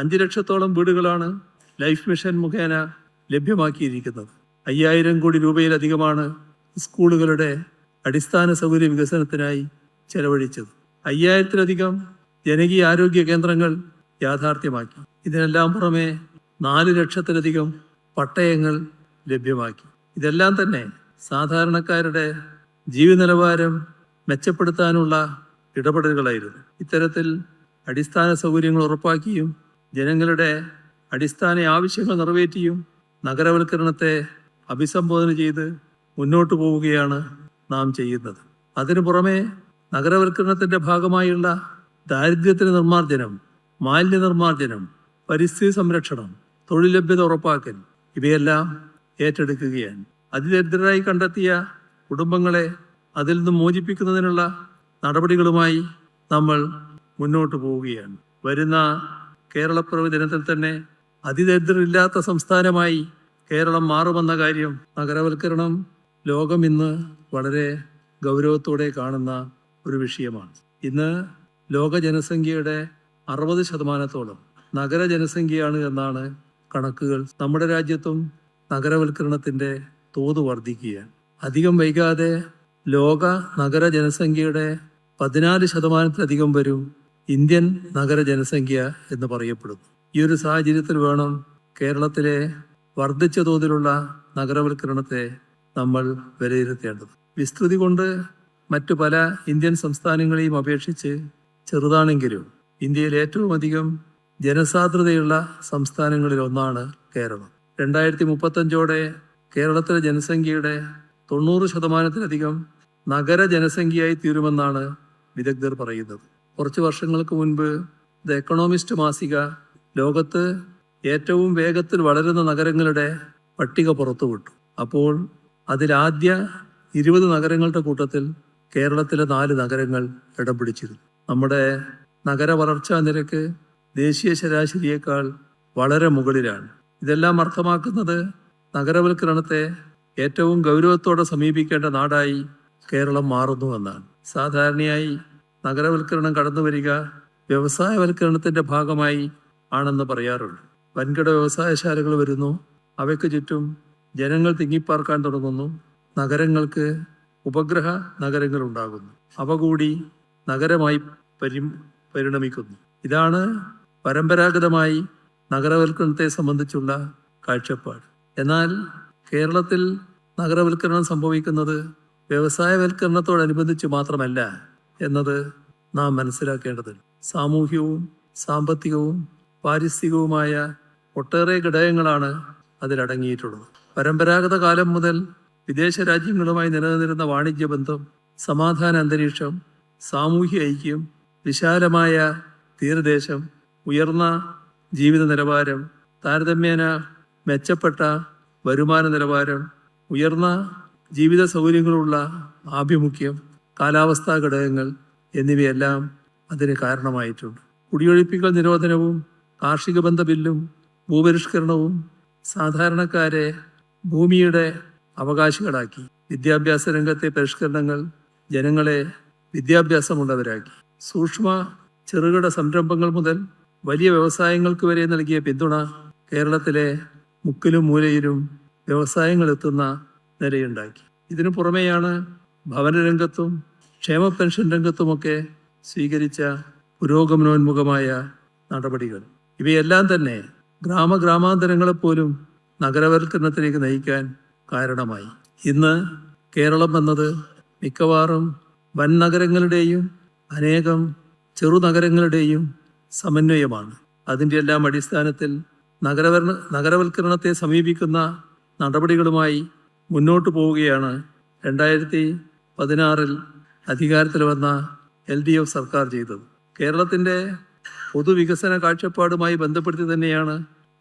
അഞ്ച് ലക്ഷത്തോളം വീടുകളാണ് ലൈഫ് മിഷൻ മുഖേന ലഭ്യമാക്കിയിരിക്കുന്നത്. അയ്യായിരം കോടി രൂപയിലധികമാണ് സ്കൂളുകളുടെ അടിസ്ഥാന സൗകര്യ വികസനത്തിനായി ചെലവഴിച്ചത്. അയ്യായിരത്തിലധികം ജനകീയ ആരോഗ്യ കേന്ദ്രങ്ങൾ യാഥാർത്ഥ്യമാക്കി. ഇതിനെല്ലാം പുറമെ നാല് ലക്ഷത്തിലധികം പട്ടയങ്ങൾ ലഭ്യമാക്കി. ഇതെല്ലാം തന്നെ സാധാരണക്കാരുടെ ജീവിത നിലവാരം മെച്ചപ്പെടുത്താനുള്ള ഇടപെടലുകളായിരുന്നു. ഇത്തരത്തിൽ അടിസ്ഥാന സൗകര്യങ്ങൾ ഉറപ്പാക്കിയും ജനങ്ങളുടെ അടിസ്ഥാന ആവശ്യങ്ങൾ നിറവേറ്റിയും നഗരവൽക്കരണത്തെ അഭിസംബോധന ചെയ്ത് മുന്നോട്ട് പോവുകയാണ് നാം ചെയ്യുന്നത്. അതിനു പുറമെ നഗരവൽക്കരണത്തിന്റെ ഭാഗമായുള്ള ദാരിദ്ര്യത്തിന് നിർമ്മാർജനം മാലിന്യ നിർമ്മാർജനം പരിസ്ഥിതി സംരക്ഷണം തൊഴിൽ ലഭ്യത ഉറപ്പാക്കൽ ഇവയെല്ലാം ഏറ്റെടുക്കുകയാണ്. അതിദരിദ്രരായി കണ്ടെത്തിയ കുടുംബങ്ങളെ അതിൽ നിന്ന് മോചിപ്പിക്കുന്നതിനുള്ള നടപടികളുമായി നമ്മൾ മുന്നോട്ട് പോവുകയാണ്. വരുന്ന കേരളപ്പിറവി ദിനത്തിൽ തന്നെ അതിദരിദ്രരില്ലാത്ത സംസ്ഥാനമായി കേരളം മാറുമെന്ന കാര്യം നഗരവൽക്കരണം ലോകം ഇന്ന് വളരെ ഗൗരവത്തോടെ കാണുന്ന ഒരു വിഷയമാണ്. ഇന്ന് ലോക ജനസംഖ്യയുടെ അറുപത് ശതമാനത്തോളം നഗര ജനസംഖ്യയാണ് എന്നാണ് കണക്കുകൾ. നമ്മുടെ രാജ്യത്തും നഗരവൽക്കരണത്തിന്റെ തോത് വർദ്ധിക്കുകയാണ്. അധികം വൈകാതെ ലോക നഗര ജനസംഖ്യയുടെ പതിനാല് ശതമാനത്തിലധികം വരും ഇന്ത്യൻ നഗര ജനസംഖ്യ എന്ന് പറയപ്പെടുന്നു. ഈ ഒരു സാഹചര്യത്തിൽ വേണം കേരളത്തിലെ വർദ്ധിച്ച തോതിലുള്ള നഗരവൽക്കരണത്തെ നമ്മൾ വിലയിരുത്തേണ്ടത്. വിസ്തൃതി കൊണ്ട് മറ്റു പല ഇന്ത്യൻ സംസ്ഥാനങ്ങളെയും അപേക്ഷിച്ച് ചെറുതാണെങ്കിലും ഇന്ത്യയിൽ ഏറ്റവും അധികം ജനസാന്ദ്രതയുള്ള സംസ്ഥാനങ്ങളിൽ ഒന്നാണ് കേരളം. രണ്ടായിരത്തി മുപ്പത്തഞ്ചോടെ കേരളത്തിലെ ജനസംഖ്യയുടെ തൊണ്ണൂറ് ശതമാനത്തിലധികം നഗര ജനസംഖ്യയായി തീരുമെന്നാണ് വിദഗ്ധർ പറയുന്നത്. കുറച്ച് വർഷങ്ങൾക്ക് മുൻപ് ദ എക്കണോമിസ്റ്റ് മാസിക ലോകത്ത് ഏറ്റവും വേഗത്തിൽ വളരുന്ന നഗരങ്ങളുടെ പട്ടിക പുറത്തുവിട്ടു. അപ്പോൾ അതിലാദ്യ ഇരുപത് നഗരങ്ങളുടെ കൂട്ടത്തിൽ കേരളത്തിലെ നാല് നഗരങ്ങൾ ഇടം പിടിച്ചിരുന്നു. നമ്മുടെ നഗര വളർച്ചാ നിരക്ക് ദേശീയ ശരാശരിയേക്കാൾ വളരെ മുകളിലാണ്. ഇതെല്ലാം അർത്ഥമാക്കുന്നത് നഗരവൽക്കരണത്തെ ഏറ്റവും ഗൗരവത്തോടെ സമീപിക്കേണ്ട നാടായി കേരളം മാറുന്നു എന്നാണ്. സാധാരണയായി നഗരവൽക്കരണം കടന്നു വരിക വ്യവസായവൽക്കരണത്തിന്റെ ഭാഗമായി ആണെന്ന് പറയാറുണ്ട്. വൻകിട വ്യവസായശാലകൾ വരുന്നു. അവയ്ക്ക് ചുറ്റും ജനങ്ങൾ തിങ്ങിപ്പാർക്കാൻ തുടങ്ങുന്നു. നഗരങ്ങൾക്ക് ഉപഗ്രഹ നഗരങ്ങൾ ഉണ്ടാകുന്നു. അവ കൂടി നഗരമായി പരി പരിണമിക്കുന്നു. ഇതാണ് പരമ്പരാഗതമായി നഗരവൽക്കരണത്തെ സംബന്ധിച്ചുള്ള കാഴ്ചപ്പാട്. എന്നാൽ കേരളത്തിൽ നഗരവൽക്കരണം സംഭവിക്കുന്നത് വ്യവസായവൽക്കരണത്തോടനുബന്ധിച്ച് മാത്രമല്ല എന്നത് നാം മനസ്സിലാക്കേണ്ടതുണ്ട് സാമൂഹ്യവും സാമ്പത്തികവും പാരിസ്ഥിതികവുമായ ഒട്ടേറെ ഘടകങ്ങളാണ് അതിലടങ്ങിയിട്ടുള്ളത്. പരമ്പരാഗത കാലം മുതൽ വിദേശ രാജ്യങ്ങളുമായി നിലനിന്നിരുന്ന വാണിജ്യ ബന്ധം സമാധാന അന്തരീക്ഷം സാമൂഹ്യ ഐക്യം വിശാലമായ തീരദേശം ഉയർന്ന ജീവിത നിലവാരം താരതമ്യേന മെച്ചപ്പെട്ട വരുമാന നിലവാരം ഉയർന്ന ജീവിത സൗകര്യങ്ങളുള്ള ആഭിമുഖ്യം കാലാവസ്ഥാ ഘടകങ്ങൾ എന്നിവയെല്ലാം അതിന് കാരണമായിട്ടുണ്ട്. കുടിയൊഴിപ്പിക്കൽ നിരോധനവും കാർഷിക ബന്ധ ബില്ലും ഭൂപരിഷ്കരണവും സാധാരണക്കാരെ ഭൂമിയുടെ അവകാശികളാക്കി. വിദ്യാഭ്യാസ രംഗത്തെ പരിഷ്കരണങ്ങൾ ജനങ്ങളെ വിദ്യാഭ്യാസമുള്ളവരാക്കി. സൂക്ഷ്മ ചെറുകിട സംരംഭങ്ങൾ മുതൽ വലിയ വ്യവസായങ്ങൾക്ക് വരെ നൽകിയ പിന്തുണ കേരളത്തിലെ മുക്കിലും മൂലയിലും വ്യവസായങ്ങൾ എത്തുന്ന നിലയുണ്ടാക്കി. ഇതിനു പുറമെയാണ് ഭവനരംഗത്തും ക്ഷേമ പെൻഷൻ രംഗത്തുമൊക്കെ സ്വീകരിച്ച പുരോഗമനോന്മുഖമായ നടപടികൾ. ഇവയെല്ലാം തന്നെ ഗ്രാമഗ്രാമാന്തരങ്ങളെപ്പോലും നഗരവൽക്കരണത്തിലേക്ക് നയിക്കാൻ കാരണമായി. ഇന്ന് കേരളം എന്നത് മിക്കവാറും വൻ നഗരങ്ങളുടെയും അനേകം ചെറുനഗരങ്ങളുടെയും സമന്വയമാണ്. അതിന്റെ എല്ലാം അടിസ്ഥാനത്തിൽ നഗരവർ നഗരവൽക്കരണത്തെ സമീപിക്കുന്ന നടപടികളുമായി മുന്നോട്ട് പോവുകയാണ് രണ്ടായിരത്തി പതിനാറിൽ അധികാരത്തിൽ വന്ന എൽ ഡി എഫ് സർക്കാർ ചെയ്തത്. കേരളത്തിന്റെ പൊതുവികസന കാഴ്ചപ്പാടുമായി ബന്ധപ്പെടുത്തി തന്നെയാണ്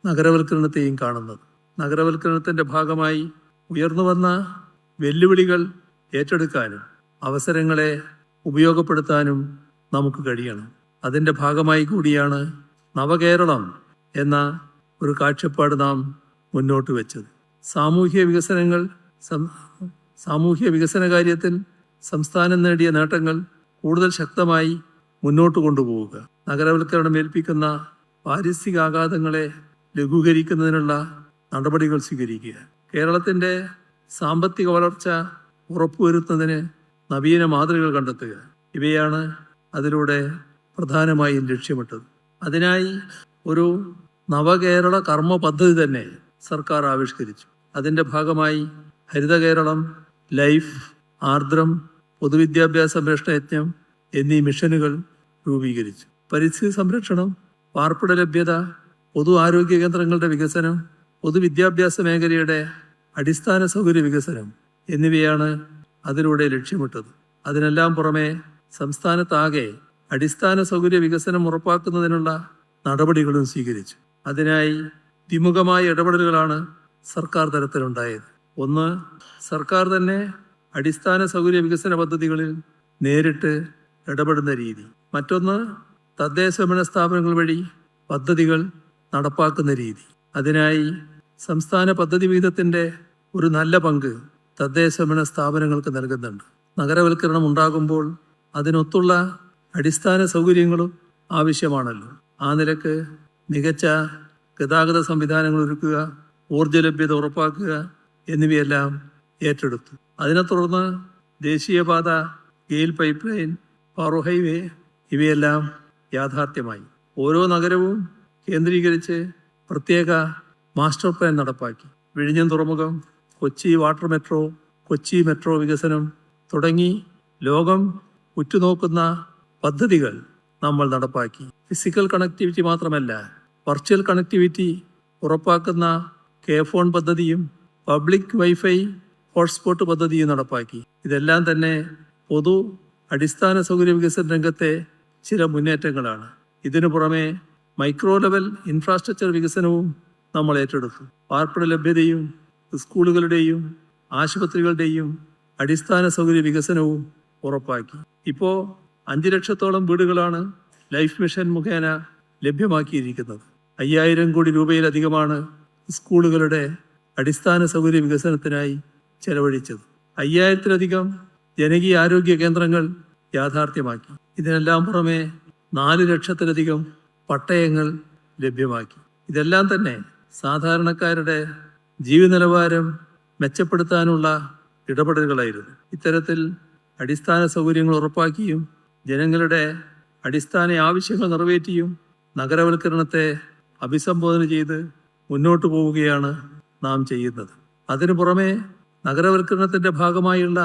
നഗരവൽക്കരണത്തെയും കാണുന്നത്. നഗരവൽക്കരണത്തിന്റെ ഭാഗമായി ഉയർന്നു വന്ന വെല്ലുവിളികൾ ഏറ്റെടുക്കാനും അവസരങ്ങളെ ഉപയോഗപ്പെടുത്താനും നമുക്ക് കഴിയണം. അതിന്റെ ഭാഗമായി കൂടിയാണ് നവകേരളം എന്ന ഒരു കാഴ്ചപ്പാട് നാം മുന്നോട്ട് വെച്ചത്. സാമൂഹ്യ വികസനങ്ങൾ സാമൂഹ്യ വികസന കാര്യത്തിൽ സംസ്ഥാനം നേടിയ നേട്ടങ്ങൾ കൂടുതൽ ശക്തമായി മുന്നോട്ട് കൊണ്ടുപോവുക. നഗരവൽക്കരണം ഏൽപ്പിക്കുന്ന പാരിസ്ഥിതികാഘാതങ്ങളെ ലഘൂകരിക്കുന്നതിനുള്ള നടപടികൾ സ്വീകരിക്കുക. കേരളത്തിന്റെ സാമ്പത്തിക വളർച്ച ഉറപ്പുവരുത്തുന്നതിന് നവീന മാതൃകകൾ കണ്ടെത്തുക. ഇവയാണ് അതിലൂടെ പ്രധാനമായും ലക്ഷ്യമിട്ടത്. അതിനായി ഒരു നവകേരള കർമ്മ പദ്ധതി തന്നെ സർക്കാർ ആവിഷ്കരിച്ചു. അതിന്റെ ഭാഗമായി ഹരിത കേരളം ലൈഫ് ആർദ്രം പൊതുവിദ്യാഭ്യാസ സംരക്ഷണ യജ്ഞം എന്നീ മിഷനുകൾ രൂപീകരിച്ചു. പരിസ്ഥിതി സംരക്ഷണം പാർപ്പിട ലഭ്യത പൊതു ആരോഗ്യ കേന്ദ്രങ്ങളുടെ വികസനം പൊതുവിദ്യാഭ്യാസ മേഖലയുടെ അടിസ്ഥാന സൗകര്യ വികസനം എന്നിവയാണ് അതിലൂടെ ലക്ഷ്യമിട്ടത്. അതിനെല്ലാം പുറമെ സംസ്ഥാനത്താകെ അടിസ്ഥാന സൗകര്യ വികസനം ഉറപ്പാക്കുന്നതിനുള്ള നടപടികളും സ്വീകരിച്ചു. അതിനായി ദ്വിമുഖമായ ഇടപെടലുകളാണ് സർക്കാർ തലത്തിലുണ്ടായത്. ഒന്ന് സർക്കാർ തന്നെ അടിസ്ഥാന സൗകര്യ വികസന പദ്ധതികളിൽ നേരിട്ട് ഇടപെടുന്ന രീതി. മറ്റൊന്ന് തദ്ദേശ ഭരണ സ്ഥാപനങ്ങൾ വഴി പദ്ധതികൾ നടപ്പാക്കുന്ന രീതി. അതിനായി സംസ്ഥാന പദ്ധതി വിഹിതത്തിന്റെ ഒരു നല്ല പങ്ക് തദ്ദേശ ഭരണ സ്ഥാപനങ്ങൾക്ക് നൽകുന്നുണ്ട്. നഗരവൽക്കരണം ഉണ്ടാകുമ്പോൾ അതിനൊത്തുള്ള അടിസ്ഥാന സൗകര്യങ്ങളും ആവശ്യമാണല്ലോ. ആ നിലയ്ക്ക് മികച്ച ഗതാഗത സംവിധാനങ്ങൾ ഒരുക്കുക ഊർജ ലഭ്യത ഉറപ്പാക്കുക എന്നിവയെല്ലാം ഏറ്റെടുത്തു. അതിനെ തുടർന്ന് ദേശീയപാത ഗെയിൽ പൈപ്പ് ലൈൻ പാറോ ഹൈവേ ഇവയെല്ലാം യാഥാർത്ഥ്യമായി. ഓരോ നഗരവും കേന്ദ്രീകരിച്ച് പ്രത്യേക മാസ്റ്റർ പ്ലാൻ നടപ്പാക്കി. വിഴിഞ്ഞം തുറമുഖം Kochi water metro Kochi metro വികസനം തുടങ്ങി ലോകം ഉറ്റുനോക്കുന്ന പദ്ധതികൾ നമ്മൾ നടപ്പാക്കി. ഫിസിക്കൽ കണക്ടിവിറ്റി മാത്രമല്ല വെർച്വൽ കണക്ടിവിറ്റി ഉറപ്പാക്കുന്ന കെ ഫോൺ പദ്ധതിയും പബ്ലിക് വൈഫൈ ഹോട്ട്സ്പോട്ട് പദ്ധതിയും നടപ്പാക്കി. ഇതെല്ലാം തന്നെ പൊതു അടിസ്ഥാന സൗകര്യ വികസന രംഗത്തെ ചില മുന്നേറ്റങ്ങളാണ്. ഇതിനു പുറമെ മൈക്രോ ലെവൽ ഇൻഫ്രാസ്ട്രക്ചർ വികസനവും നമ്മൾ ഏറ്റെടുത്തു. പാർപ്പിട ലഭ്യതയും സ്കൂളുകളുടെയും ആശുപത്രികളുടെയും അടിസ്ഥാന സൗകര്യ വികസനവും ഉറപ്പാക്കി. ഇപ്പോൾ അഞ്ച് ലക്ഷത്തോളം വീടുകളാണ് ലൈഫ് മിഷൻ മുഖേന ലഭ്യമാക്കിയിരിക്കുന്നത്. അയ്യായിരം കോടി രൂപയിലധികമാണ് സ്കൂളുകളുടെ അടിസ്ഥാന സൗകര്യ വികസനത്തിനായി ചെലവഴിച്ചത്. അയ്യായിരത്തിലധികം ജനകീയ ആരോഗ്യ കേന്ദ്രങ്ങൾ യാഥാർത്ഥ്യമാക്കി. ഇതിനെല്ലാം പുറമെ നാല് ലക്ഷത്തിലധികം പട്ടയങ്ങൾ ലഭ്യമാക്കി. ഇതെല്ലാം തന്നെ സാധാരണക്കാരുടെ ജീവിത നിലവാരം മെച്ചപ്പെടുത്താനുള്ള ഇടപെടലുകളായിരുന്നു. ഇത്തരത്തിൽ അടിസ്ഥാന സൗകര്യങ്ങൾ ഉറപ്പാക്കിയും ജനങ്ങളുടെ അടിസ്ഥാന ആവശ്യങ്ങൾ നിറവേറ്റിയും നഗരവൽക്കരണത്തെ അഭിസംബോധന ചെയ്ത് മുന്നോട്ട് പോവുകയാണ് നാം ചെയ്യുന്നത്. അതിനു പുറമെ നഗരവൽക്കരണത്തിന്റെ ഭാഗമായുള്ള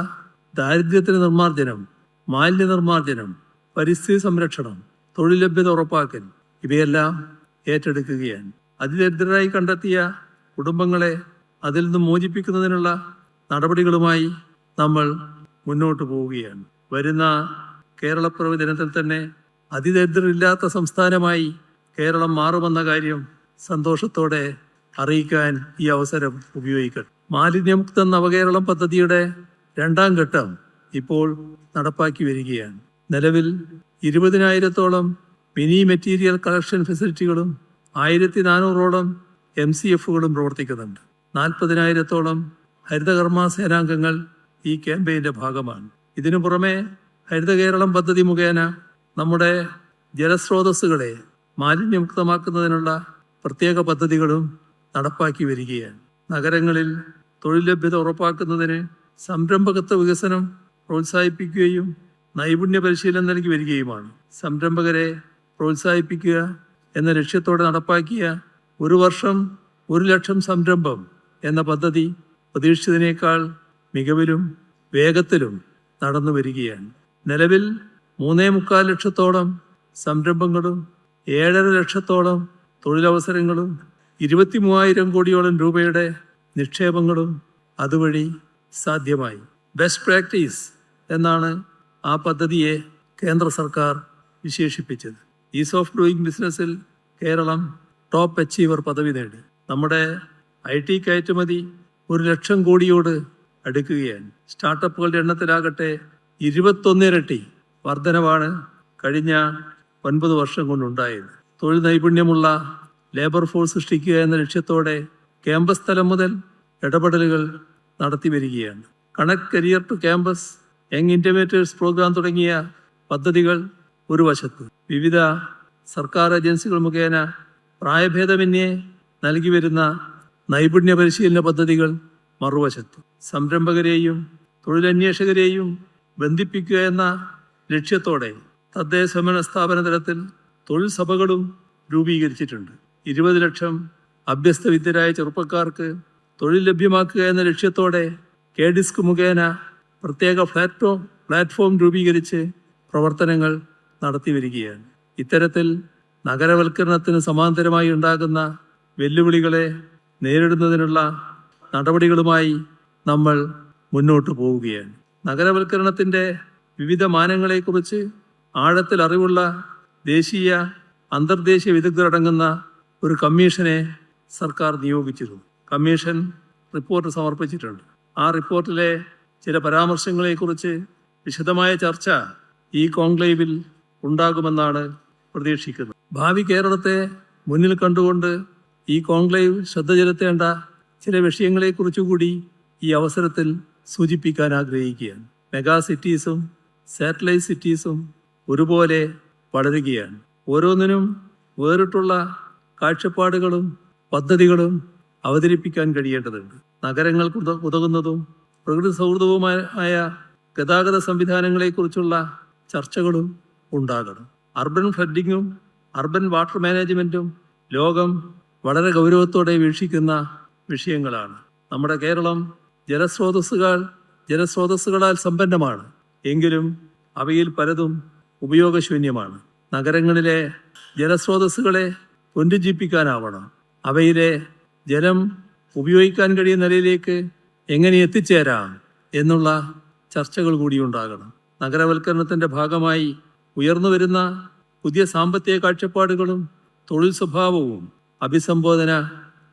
ദാരിദ്ര്യത്തിന് നിർമ്മാർജനം മാലിന്യ നിർമ്മാർജനം പരിസ്ഥിതി സംരക്ഷണം തൊഴിൽ ലഭ്യത ഉറപ്പാക്കൽ ഇവയെല്ലാം ഏറ്റെടുക്കുകയാണ്. അതിദരിദ്രരായി കണ്ടെത്തിയ കുടുംബങ്ങളെ അതിൽ നിന്ന് മോചിപ്പിക്കുന്നതിനുള്ള നടപടികളുമായി നമ്മൾ മുന്നോട്ട് പോവുകയാണ്. വരുന്ന കേരളപ്പിറവി ദിനത്തിൽ തന്നെ അതിദരിദ്രരില്ലാത്ത സംസ്ഥാനമായി കേരളം മാറുമെന്ന കാര്യം സന്തോഷത്തോടെ അറിയിക്കാൻ ഈ അവസരം ഉപയോഗിക്കണം മാലിന്യമുക്ത നവകേരളം പദ്ധതിയുടെ രണ്ടാം ഘട്ടം ഇപ്പോൾ നടപ്പാക്കി വരികയാണ്. നിലവിൽ ഇരുപതിനായിരത്തോളം മിനി മെറ്റീരിയൽ കളക്ഷൻ ഫെസിലിറ്റികളും ആയിരത്തി നാനൂറോളം എം സി എഫുകളും പ്രവർത്തിക്കുന്നുണ്ട്. നാൽപ്പതിനായിരത്തോളം ഹരിതകർമ്മ സേനാംഗങ്ങൾ ഈ ക്യാമ്പയിന്റെ ഭാഗമാണ്. ഇതിനു പുറമെ ഹരിത കേരളം പദ്ധതി മുഖേന നമ്മുടെ ജലസ്രോതസ്സുകളെ മാലിന്യമുക്തമാക്കുന്നതിനുള്ള പ്രത്യേക പദ്ധതികളും നടപ്പാക്കി വരികയാണ്. നഗരങ്ങളിൽ തൊഴിൽ ലഭ്യത ഉറപ്പാക്കുന്നതിന് സംരംഭകത്വ വികസനം പ്രോത്സാഹിപ്പിക്കുകയും നൈപുണ്യ പരിശീലനം നൽകി വരികയുമാണ്. സംരംഭകരെ പ്രോത്സാഹിപ്പിക്കുക എന്ന ലക്ഷ്യത്തോടെ നടപ്പാക്കിയ ഒരു വർഷം ഒരു ലക്ഷം സംരംഭം എന്ന പദ്ധതി പ്രതീക്ഷിച്ചതിനേക്കാൾ മികവിലും വേഗത്തിലും നടന്നു വരികയാണ്. നിലവിൽ മൂന്നേ മുക്കാൽ ലക്ഷത്തോളം സംരംഭങ്ങളും ഏഴര ലക്ഷത്തോളം തൊഴിലവസരങ്ങളും ഇരുപത്തി മൂവായിരം കോടിയോളം രൂപയുടെ നിക്ഷേപങ്ങളും അതുവഴി സാധ്യമായി. ബെസ്റ്റ് പ്രാക്ടീസ് എന്നാണ് ആ പദ്ധതിയെ കേന്ദ്ര സർക്കാർ വിശേഷിപ്പിച്ചത്. ഈസ് ഓഫ് ഡൂയിങ് ബിസിനസ്സിൽ കേരളം ടോപ്പ് അച്ചീവർ പദവി നേടി. നമ്മുടെ ഐ ടി കയറ്റുമതി ഒരു ലക്ഷം കോടിയോട് അടുക്കുകയാണ്. സ്റ്റാർട്ടപ്പുകളുടെ എണ്ണത്തിലാകട്ടെ ഇരുപത്തൊന്നിരട്ടി വർധനവാണ് കഴിഞ്ഞ ഒൻപത് വർഷം കൊണ്ടുണ്ടായത്. തൊഴിൽ നൈപുണ്യമുള്ള ലേബർ ഫോഴ്സ് സൃഷ്ടിക്കുക എന്ന ലക്ഷ്യത്തോടെ ക്യാമ്പസ് തലം മുതൽ ഇടപെടലുകൾ നടത്തി വരികയാണ്. Connect career to campus young intermediates program തുടങ്ങിയ പദ്ധതികൾ ഒരു വശത്ത്. വിവിധ സർക്കാർ ഏജൻസികൾ മുഖേന പ്രായഭേദമന്യേ നൽകി വരുന്ന നൈപുണ്യ പരിശീലന പദ്ധതികൾ മറുവശത്ത്. സംരംഭകരെയും തൊഴിലന്വേഷകരെയും ബന്ധിപ്പിക്കുക എന്ന ലക്ഷ്യത്തോടെ തദ്ദേശ ഭരണ സ്ഥാപന തലത്തിൽ തൊഴിൽ സഭകളും രൂപീകരിച്ചിട്ടുണ്ട്. ഇരുപത് ലക്ഷം അഭ്യസ്തവിദ്യരായ ചെറുപ്പക്കാർക്ക് തൊഴിൽ ലഭ്യമാക്കുക എന്ന ലക്ഷ്യത്തോടെ കെ ഡിസ്ക് മുഖേന പ്രത്യേക പ്ലാറ്റ്ഫോം പ്ലാറ്റ്ഫോം രൂപീകരിച്ച് പ്രവർത്തനങ്ങൾ നടത്തി വരികയാണ്. ഇത്തരത്തിൽ നഗരവൽക്കരണത്തിന് സമാന്തരമായി ഉണ്ടാകുന്ന വെല്ലുവിളികളെ നേരിടുന്നതിനുള്ള നടപടികളുമായി നമ്മൾ മുന്നോട്ട് പോവുകയാണ്. നഗരവൽക്കരണത്തിന്റെ വിവിധ മാനങ്ങളെക്കുറിച്ച് ആഴത്തിൽ അറിവുള്ള ദേശീയ അന്തർദേശീയ വിദഗ്ധരടങ്ങുന്ന ഒരു കമ്മീഷനെ സർക്കാർ നിയോഗിച്ചിരുന്നു. കമ്മീഷൻ റിപ്പോർട്ട് സമർപ്പിച്ചിട്ടുണ്ട്. ആ റിപ്പോർട്ടിലെ ചില പരാമർശങ്ങളെക്കുറിച്ച് വിശദമായ ചർച്ച ഈ കോൺക്ലേവിൽ ഉണ്ടാകുമെന്നാണ് പ്രതീക്ഷിക്കുന്നത്. ഭാവി കേരളത്തെ മുന്നിൽ കണ്ടുകൊണ്ട് ഈ കോൺക്ലേവ് ശ്രദ്ധ ചെലുത്തേണ്ട ചില വിഷയങ്ങളെക്കുറിച്ചുകൂടി ഈ അവസരത്തിൽ സൂചിപ്പിക്കാൻ ആഗ്രഹിക്കുകയാണ്. മെഗാ സിറ്റീസും സാറ്റലൈറ്റ് സിറ്റീസും ഒരുപോലെ വളരുകയാണ്. ഓരോന്നിനും വേറിട്ടുള്ള കാഴ്ചപ്പാടുകളും പദ്ധതികളും അവതരിപ്പിക്കാൻ കഴിയേണ്ടതുണ്ട്. നഗരങ്ങൾക്ക് ഉത- ഉതകുന്നതും പ്രകൃതി സൗഹൃദവുമായ ഗതാഗത സംവിധാനങ്ങളെക്കുറിച്ചുള്ള ചർച്ചകളും ഉണ്ടാകണം. അർബൻ ഫ്ലഡിങ്ങും അർബൻ വാട്ടർ മാനേജ്മെന്റും ലോകം വളരെ ഗൗരവത്തോടെ വീക്ഷിക്കുന്ന വിഷയങ്ങളാണ്. നമ്മുടെ കേരളം ജലസ്രോതസ്സുകൾ ജലസ്രോതസ്സുകളാൽ സമ്പന്നമാണ്. എങ്കിലും അവയിൽ പലതും ഉപയോഗശൂന്യമാണ്. നഗരങ്ങളിലെ ജലസ്രോതസ്സുകളെ പുനരുജ്ജീവിപ്പിക്കാനാവണം അവയിലെ ജലം ഉപയോഗിക്കാൻ കഴിയുന്ന നിലയിലേക്ക് എങ്ങനെ എത്തിച്ചേരാം എന്നുള്ള ചർച്ചകൾ കൂടി ഉണ്ടാകണം. നഗരവൽക്കരണത്തിന്റെ ഭാഗമായി ഉയർന്നു വരുന്ന പുതിയ സാമ്പത്തിക കാഴ്ചപ്പാടുകളും തൊഴിൽ സ്വഭാവവും അഭിസംബോധന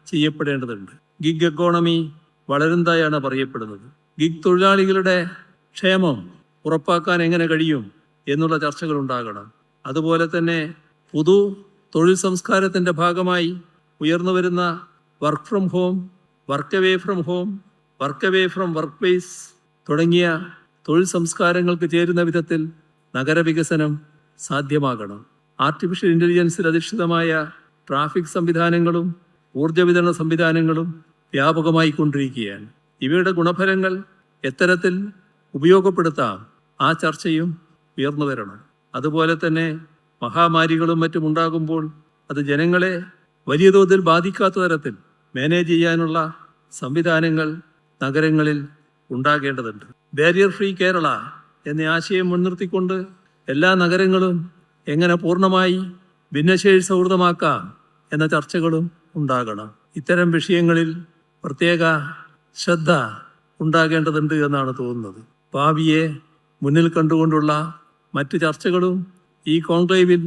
ചെയ്യപ്പെടേണ്ടതുണ്ട്. ഗിഗ് എക്കോണമി വളരുന്നതായാണ് പറയപ്പെടുന്നത്. ഗിഗ് തൊഴിലാളികളുടെ ക്ഷേമം ഉറപ്പാക്കാൻ എങ്ങനെ കഴിയും എന്നുള്ള ചർച്ചകൾ ഉണ്ടാകണം. അതുപോലെ തന്നെ പുതു തൊഴിൽ സംസ്കാരത്തിന്റെ ഭാഗമായി ഉയർന്നു വരുന്ന work from home work away from home work away from work place തുടങ്ങിയ തൊഴിൽ സംസ്കാരങ്ങൾക്ക് ചേരുന്ന വിധത്തിൽ നഗരവികസനം സാധ്യമാകണം. ആർട്ടിഫിഷ്യൽ ഇന്റലിജൻസിൽ അധിഷ്ഠിതമായ ട്രാഫിക് സംവിധാനങ്ങളും ഊർജ വിതരണ സംവിധാനങ്ങളും വ്യാപകമായി കൊണ്ടിരിക്കുകയാണ്. ഇവയുടെ ഗുണഫലങ്ങൾ എത്തരത്തിൽ ഉപയോഗപ്പെടുത്താം. ആ ചർച്ചയും ഉയർന്നു വരണം. അതുപോലെ തന്നെ മഹാമാരികളും മറ്റും ഉണ്ടാകുമ്പോൾ അത് ജനങ്ങളെ വലിയ തോതിൽ ബാധിക്കാത്ത തരത്തിൽ മാനേജ് ചെയ്യാനുള്ള സംവിധാനങ്ങൾ നഗരങ്ങളിൽ ഉണ്ടാകേണ്ടതുണ്ട്. ബാരിയർ ഫ്രീ കേരള എന്ന ആശയം മുൻനിർത്തിക്കൊണ്ട് എല്ലാ നഗരങ്ങളും എങ്ങനെ പൂർണമായി ഭിന്നശേഷി സൗഹൃദമാക്കാം എന്ന ചർച്ചകളും ഉണ്ടാകണം. ഇത്തരം വിഷയങ്ങളിൽ പ്രത്യേക ശ്രദ്ധ ഉണ്ടാകേണ്ടതുണ്ട് എന്നാണ് തോന്നുന്നത്. ഭാവിയെ മുന്നിൽ കണ്ടുകൊണ്ടുള്ള മറ്റ് ചർച്ചകളും ഈ കോൺക്ലേവിൽ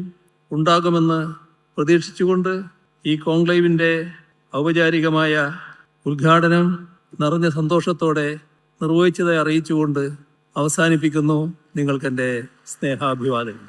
ഉണ്ടാകുമെന്ന് പ്രതീക്ഷിച്ചുകൊണ്ട് ഈ കോൺക്ലേവിന്റെ ഔപചാരികമായ ഉദ്ഘാടനം നിറഞ്ഞ സന്തോഷത്തോടെ നിർവഹിച്ചതായി അറിയിച്ചുകൊണ്ട് അവസാനിപ്പിക്കുന്നു നിങ്ങൾക്കെന്റെ സ്നേഹാഭിവാദങ്ങൾ.